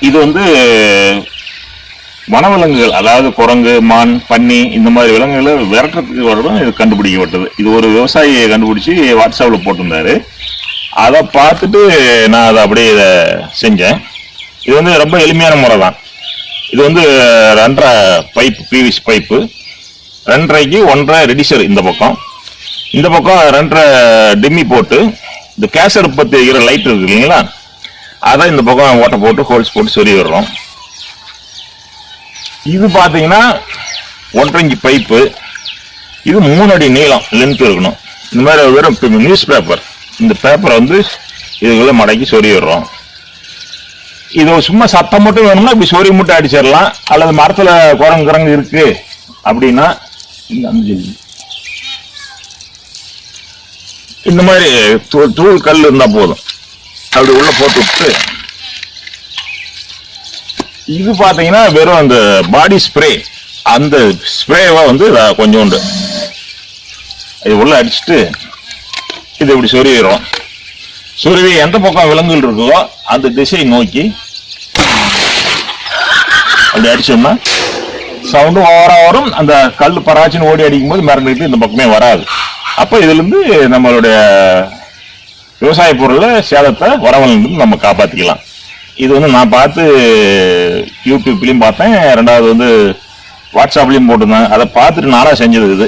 இது வந்து வனவிலங்குகள் அதாவது குரங்கு மான் பன்னி இந்த மாதிரி விலங்குகளை விரட்டுறதுக்கு வரதும் இது கண்டுபிடிக்கப்பட்டது. இது ஒரு விவசாயியை கண்டுபிடிச்சி வாட்ஸ்அப்பில் போட்டிருந்தாரு. அதை பார்த்துட்டு நான் அதை அப்படியே இதை செஞ்சேன். இது வந்து ரொம்ப எளிமையான முறை தான் இது வந்து ரெண்டரை பைப் பிவிசி பைப்பு. ரெண்டரைக்கு ஒன்றரை ரெடிஷர் இந்த பக்கம். இந்த பக்கம் ரெண்டரை டிம்மி போட்டு இந்த கேசர் பத்தி வைக்கிற லைட் இருக்கு இல்லைங்களா? அதை இந்த பக்கம் ஓட்டை போட்டு ஹோல்ஸ் போட்டு சொறி விடுறோம் இது பார்த்தீங்கன்னா ஒன்றரை பைப்பு. இது மூணு அடி நீளம் லென்த் இருக்கணும். இந்த மாதிரி வெறும் நியூஸ் பேப்பர் இந்த பேப்பரை வந்து இதுக்குள்ள மடக்கி சொறி விடுறோம் இது சும்மா சத்தம் மட்டும் வேணும்னா இப்படி சொறி மட்டும் அடிச்சிடலாம். அல்லது மரத்தில் குரங்கு குரங்கு இருக்கு அப்படின்னா இந்த அஞ்சு இந்த மாதிரி தூள் கல் இருந்தால் போதும். அப்படி உள்ள போட்டு விட்டு இது பார்த்தீங்கன்னா வெறும் அந்த பாடி ஸ்ப்ரே அந்த ஸ்ப்ரேவை வந்து கொஞ்சோண்டு இது உள்ள அடிச்சுட்டு இது இப்படி சொருவிடும் சொருவி எந்த பக்கம் விலங்குகள் இருக்குதோ அந்த திசையை நோக்கி அப்படி அடிச்சோம்னா சவுண்டும் ஓவரா வரும் அந்த கல் பராச்சின்னு ஓடி அடிக்கும்போது மிரண்டுட்டு இந்த பக்கமே வராது. அப்போ இதுலேருந்து நம்மளுடைய விவசாய பொருளை சேதத்தை வரவலிருந்து நம்ம காப்பாற்றிக்கலாம் இது வந்து நான் பார்த்து யூடியூப்லேயும் பார்த்தேன். ரெண்டாவது வந்து வாட்ஸ்அப்லேயும் போட்டிருந்தேன். அதை பார்த்துட்டு நானாக செஞ்சது இது.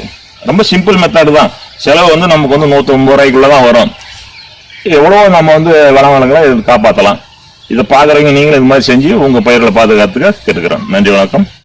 ரொம்ப சிம்பிள் மெத்தடு தான். செலவு வந்து நமக்கு வந்து நூற்றி ரூபாய்க்குள்ளே தான் வரும். எவ்வளோ நம்ம வந்து வளங்களை இது காப்பாற்றலாம் இதை பார்க்குறவங்க நீங்களும் இது மாதிரி செஞ்சு உங்கள் பயிர்களை பாதுகாத்துக்க கேட்டுக்கிறோம் நன்றி வணக்கம்.